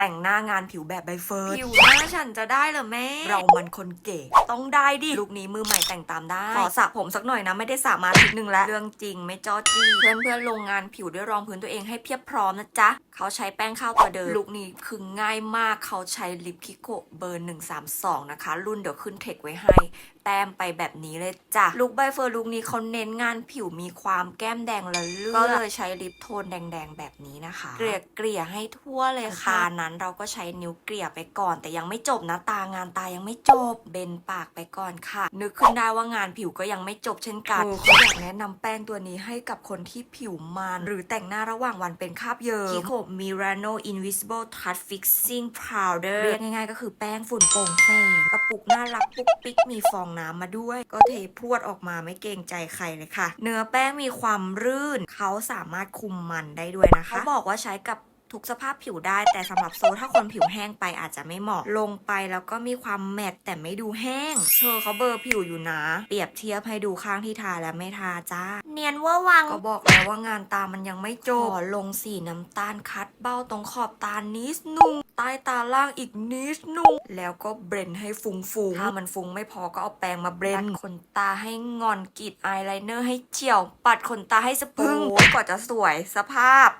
แต่งหน้างานผิวแบบใบเฟิร์นผิวหน้าฉันจะได้เหรอแม่ เรามันคนเก๋ต้องได้ดิลุคนี้มือใหม่แต่งตามได้ ขอสระผมสักหน่อยนะ ไม่ได้สระมาอาทิตย์หนึ่งแล้ว เรื่องจริงไม่จ้อจี้เพื่อนเพื่อนๆลงงานผิวด้วยรองพื้นตัวเองให้เพียบพร้อมนะจ๊ะ เขาใช้แป้งข้าวตัวเดิมลุคนี้คือง่ายมากเขาใช้ลิปคิโกเบอร์ 132 นะคะ รุ่นเดี๋ยวขึ้นเทคไว้ให้แต้มไปแบบนี้เลยจ้ะลุคใบเฟิร์นลุคนี้เขาเน้นงานผิวมีความแก้มแดงละเลือดก็เลยใช้ลิปโทนแดงๆแบบนี้นะคะ เกลี่ยเกลี่ยๆให้ทั่วเลยค่ะตานั้นเราก็ใช้นิ้วเกลี่ยไปก่อน แต่ยังไม่จบนะตางานตายังไม่จบเบนปากไปก่อนค่ะ นึกขึ้นได้ว่างานผิวก็ยังไม่จบเช่นกันเขาอยากแนะนำแป้งตัวนี้ให้กับคนที่ผิวมันหรือแต่งหน้าระหว่างวันเป็นคราบเยิมคิโคมิราโน invisible touch fixing powder เรียกง่ายๆ ก็คือแป้งฝุ่นโป่งแสงกระปุกน่ารักปุ๊กปิ๊กมีฟองน้ำมาด้วย ก็เทพรวดออกมาไม่เกรงใจใครเลยค่ะ เนื้อแป้งมีความรื่น เขาสามารถคุมมันได้ด้วยนะคะ เขาบอกว่าใช้กับ ทุกสภาพผิวได้ แต่สำหรับโซถ้าคนผิวแห้งไปอาจจะไม่เหมาะลงไปแล้วก็มีความแมตต์แต่ไม่ดูแห้งเธอเขาเบลอร์ผิวอยู่นะ เปรียบเทียบให้ดูข้างที่ทาและไม่ทาจ้า เนียนเว่าวังก็บอกแล้วว่างานตามันยังไม่จบขอลงสีน้ำตาลคัดเบ้าตรงขอบตานิดนุ่งใต้ตาล่างอีกนิดนุ่งแล้วก็เบรนให้ฟุงฟุงๆถ้ามันฟุ้งไม่พอก็เอาแปรงมาเบรนขนตาให้งอนกรีดอายไลเนอร์ให้เฉียว ปัดขนตาให้สะพรึงโอ้ยกว่าจะสวยสภาพ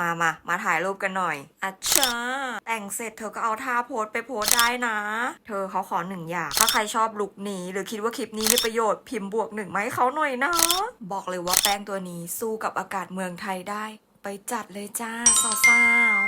มามามาถ่ายรูปกันหน่อยอัชชาแต่งเสร็จเธอก็เอาท่าโพสไปโพสได้นะ เธอเขาขอหนึ่งอย่าง ถ้าใครชอบลุคนี้ หรือคิดว่าคลิปนี้มีประโยชน์พิมพ์บวกหนึ่งมาให้เขาหน่อยนะ บอกเลยว่าแป้งตัวนี้สู้กับอากาศเมืองไทยได้ ไปจัดเลยจ้าสาวๆ